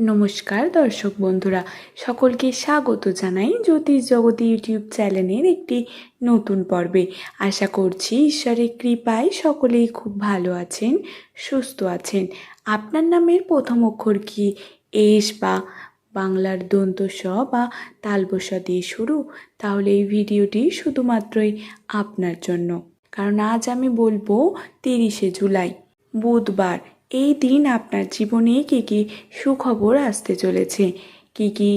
নমস্কার দর্শক বন্ধুরা, সকলকে স্বাগত জানাই জ্যোতিষ জগতী ইউটিউব চ্যানেলের একটি নতুন পর্বে। আশা করছি ঈশ্বরের কৃপায় সকলেই খুব ভালো আছেন, সুস্থ আছেন। আপনার নামের প্রথম অক্ষর কি? এস বা বাংলার দন্ত স বা তালবসা দিয়ে শুরু। তাহলে এই ভিডিওটি শুধুমাত্রই আপনার জন্য। কারণ আজ আমি বলব তিরিশে জুলাই, বুধবার। এই দিন আপনার জীবনে কী কী সুখবর আসতে চলেছে? কী কী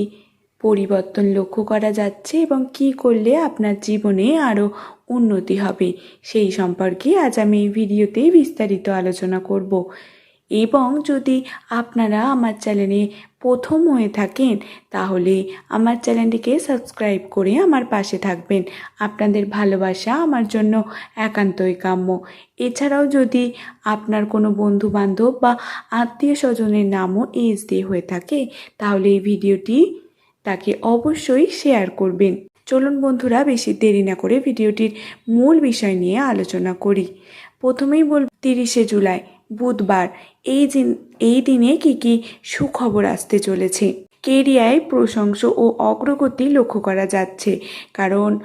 পরিবর্তন লক্ষ্য করা যাচ্ছে এবং কি করলে আপনার জীবনে আরও উন্নতি হবে? সেই সম্পর্কে আজ আমি এই ভিডিওতেই বিস্তারিত আলোচনা করব। এবং যদি আপনারা আমার চ্যানেলে প্রথম হয়ে থাকেন, তাহলে আমার চ্যানেলটিকে সাবস্ক্রাইব করে আমার পাশে থাকবেন। আপনাদের ভালোবাসা আমার জন্য একান্তই কাম্য। এছাড়াও যদি আপনার কোনো বন্ধু বান্ধব বা আত্মীয় স্বজনের নামও এস দিয়ে হয়ে থাকে, তাহলে এই ভিডিওটি তাকে অবশ্যই শেয়ার করবেন। চলুন বন্ধুরা, বেশি দেরি না করে ভিডিওটির মূল বিষয় নিয়ে আলোচনা করি। প্রথমেই বল তিরিশে জুলাই বুধবার। এই এই দিনে কী কী সুখবর আসতে চলেছে? কেরিয়ায় প্রশংস ও অগ্রগতি লক্ষ্য করা যাচ্ছে। কারণ,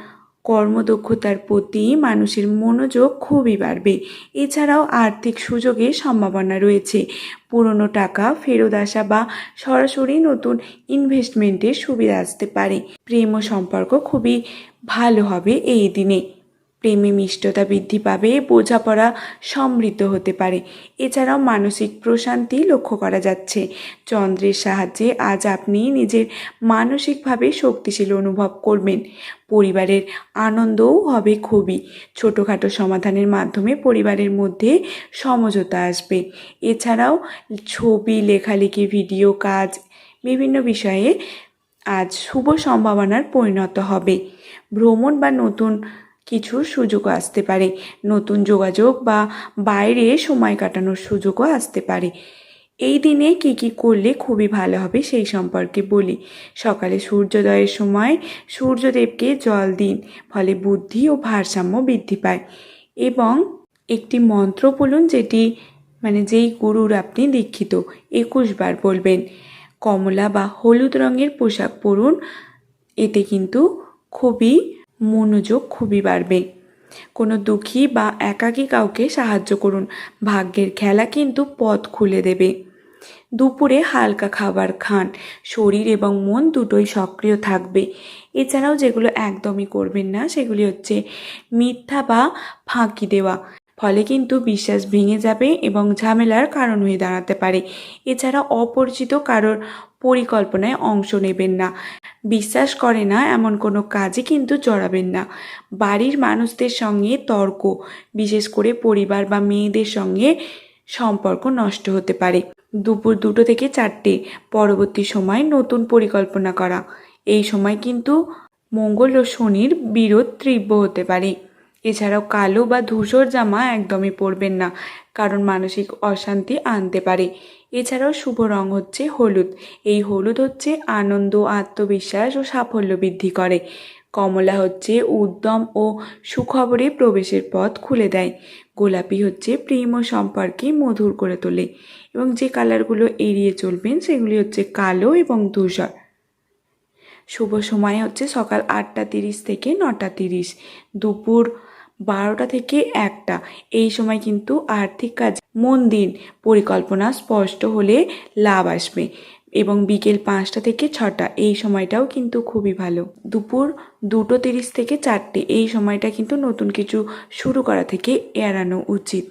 কর্মদক্ষতার প্রতি মানুষের মনোযোগ খুবই বাড়বে। এছাড়াও আর্থিক সুযোগের সম্ভাবনা রয়েছে। পুরনো টাকা ফেরত আসা বা সরাসরি নতুন ইনভেস্টমেন্টের সুবিধা আসতে পারে। প্রেম ও সম্পর্ক খুবই ভালো হবে এই দিনে। প্রেমে মিষ্টতা বৃদ্ধি পাবে, বোঝাপড়া সমৃদ্ধ হতে পারে। এছাড়াও মানসিক প্রশান্তি লক্ষ্য করা যাচ্ছে। চন্দ্রের সাহায্যে আজ আপনি নিজের মানসিকভাবে শক্তিশীল অনুভব করবেন। পরিবারের আনন্দও হবে খুবই। ছোটোখাটো সমাধানের মাধ্যমে পরিবারের মধ্যে সমঝোতা আসবে। এছাড়াও ছবি, লেখালেখি, ভিডিও কাজ, বিভিন্ন বিষয়ে আজ শুভ সম্ভাবনার পরিণত হবে। ভ্রমণ বা নতুন কিছু সুযোগও আসতে পারে। নতুন যোগাযোগ বা বাইরে সময় কাটানোর সুযোগও আসতে পারে। এই দিনে কী কী করলে খুবই ভালো হবে সেই সম্পর্কে বলি। সকালে সূর্যোদয়ের সময় সূর্যদেবকে জল দিন, ফলে বুদ্ধি ও ভারসাম্য বৃদ্ধি পায় এবং একটি মন্ত্র বলুন যেটি মানে যেই গুরুর আপনি দীক্ষিত, একুশ বার বলবেন। কমলা বা হলুদ রঙের পোশাক পরুন, এতে কিন্তু খুবই মনোযোগ খুবই বাড়বে। কোনো দুঃখী বা একাকী কাউকে সাহায্য করুন। ভাগ্যের খেলা কিন্তু পথ খুলে দেবে। দুপুরে হালকা খাবার খান। শরীর এবং মন দুটোই সক্রিয় থাকবে। এছাড়াও যেগুলো একদমই করবেন না, সেগুলি হচ্ছে মিথ্যা বা ফাঁকি দেওয়া। ফলে কিন্তু বিশ্বাস ভেঙে যাবে এবং ঝামেলার কারণ হয়ে দাঁড়াতে পারে। এছাড়া অপরিচিত কারোর পরিকল্পনায় অংশ নেবেন না। বিশ্বাস করে না এমন কোনো কাজে কিন্তু জড়াবেন না। বাড়ির মানুষদের সঙ্গে তর্ক, বিশেষ করে পরিবার বা মেয়েদের সঙ্গে সম্পর্ক নষ্ট হতে পারে। দুপুর দুটো থেকে চারটে, পরবর্তী সময় নতুন পরিকল্পনা করা। এই সময় কিন্তু মঙ্গল ও শনির বিরোধ তীব্র হতে পারে। এছাড়াও কালো বা ধূসর জামা একদমই পরবেন না, কারণ মানসিক অশান্তি আনতে পারে। এছাড়াও শুভ রং হচ্ছে হলুদ। এই হলুদ হচ্ছে আনন্দ, আত্মবিশ্বাস ও সাফল্য বৃদ্ধি করে। কমলা হচ্ছে উদ্যম ও সুখবরে প্রবেশের পথ খুলে দেয়। গোলাপি হচ্ছে প্রেম ও সম্পর্কে মধুর করে তোলে। এবং যে কালারগুলো এড়িয়ে চলবেন, সেগুলি হচ্ছে কালো এবং ধূসর। শুভ সময় হচ্ছে সকাল আটটা তিরিশ থেকে নটা তিরিশ, দুপুর বারোটা থেকে একটা। এই সময় কিন্তু আর্থিক কাজ, মন দিন, পরিকল্পনা স্পষ্ট হলে লাভ আসবে এবং বিকেল পাঁচটা থেকে ছটা, এই সময়টাও কিন্তু খুবই ভালো। দুপুর দুটো তিরিশ থেকে চারটে, এই সময়টা কিন্তু নতুন কিছু শুরু করা থেকে এড়ানো উচিত।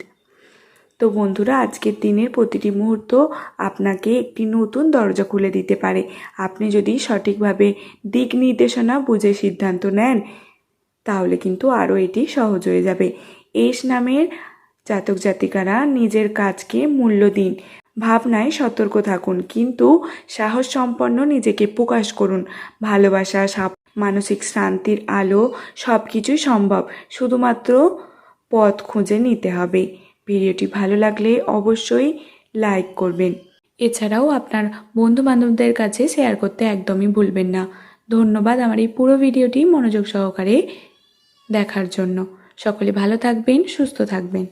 তো বন্ধুরা, আজকের দিনের প্রতিটি মুহূর্ত আপনাকে একটি নতুন দরজা খুলে দিতে পারে। আপনি যদি সঠিকভাবে দিক নির্দেশনা বুঝে সিদ্ধান্ত নেন, তাহলে কিন্তু আরও এটি সহজ হয়ে যাবে। এস নামের জাতক জাতিকারা নিজের কাজকে মূল্য দিন, ভাবনায় সতর্ক থাকুন, কিন্তু সাহস সম্পন্ন নিজেকে প্রকাশ করুন। ভালোবাসা, সাপ, মানসিক শান্তির আলো সব কিছুই সম্ভব, শুধুমাত্র পথ খুঁজে নিতে হবে। ভিডিওটি ভালো লাগলে অবশ্যই লাইক করবেন। এছাড়াও আপনার বন্ধু বান্ধবদের কাছে শেয়ার করতে একদমই ভুলবেন না। ধন্যবাদ আমার এই পুরো ভিডিওটি মনোযোগ সহকারে দেখার জন্য। সকলে ভালো থাকবেন, সুস্থ থাকবেন।